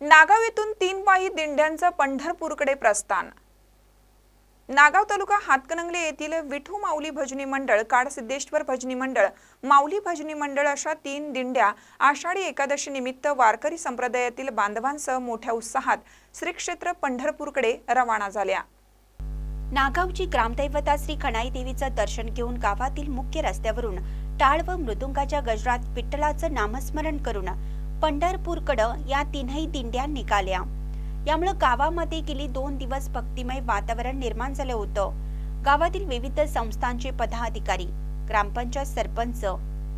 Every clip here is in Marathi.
नागाव येथून तीन पायी दिंड्यांचं पंढरपूरकडे प्रस्थान. नागाव तालुका हातकणंगले येथील विठू माऊली भजनी मंडळ काडसिद्धेश्वर भजनी मंडळ माऊली भजनी मंडळ अशा तीन दिंड्या आषाढी एकादशी निमित्त वारकरी संप्रदायातील बांधवांसह मोठ्या उत्साहात श्री क्षेत्र पंढरपूरकडे रवाना झाल्या. नागावची ग्रामदैवता श्री खणाई देवीचं दर्शन घेऊन गावातील मुख्य रस्त्यावरून टाळ व मृदुंगाच्या गजरात विठ्ठलाचं नामस्मरण करून पंढरपूरकडं या तीनही दिंड्या निघाल्या. यामुळे गावामध्ये गेली दोन दिवस भक्तिमय वातावरण निर्माण झालं होतं. गावातील विविध संस्थांचे पदाधिकारी ग्रामपंचायत सरपंच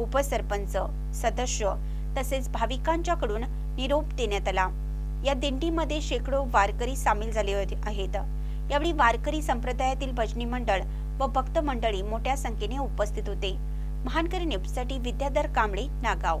उपसरपंच सदस्य तसेच भाविकांच्याकडून निरोप देण्यात आला. या दिंडीमध्ये शेकडो वारकरी सामील झाले होते- आहेत. यावेळी वारकरी संप्रदायातील भजनी मंडळ व भक्त मंडळी मोठ्या संख्येने उपस्थित होते. महानकरी न्यूजसाठी विद्याधर कांबळे नागाव.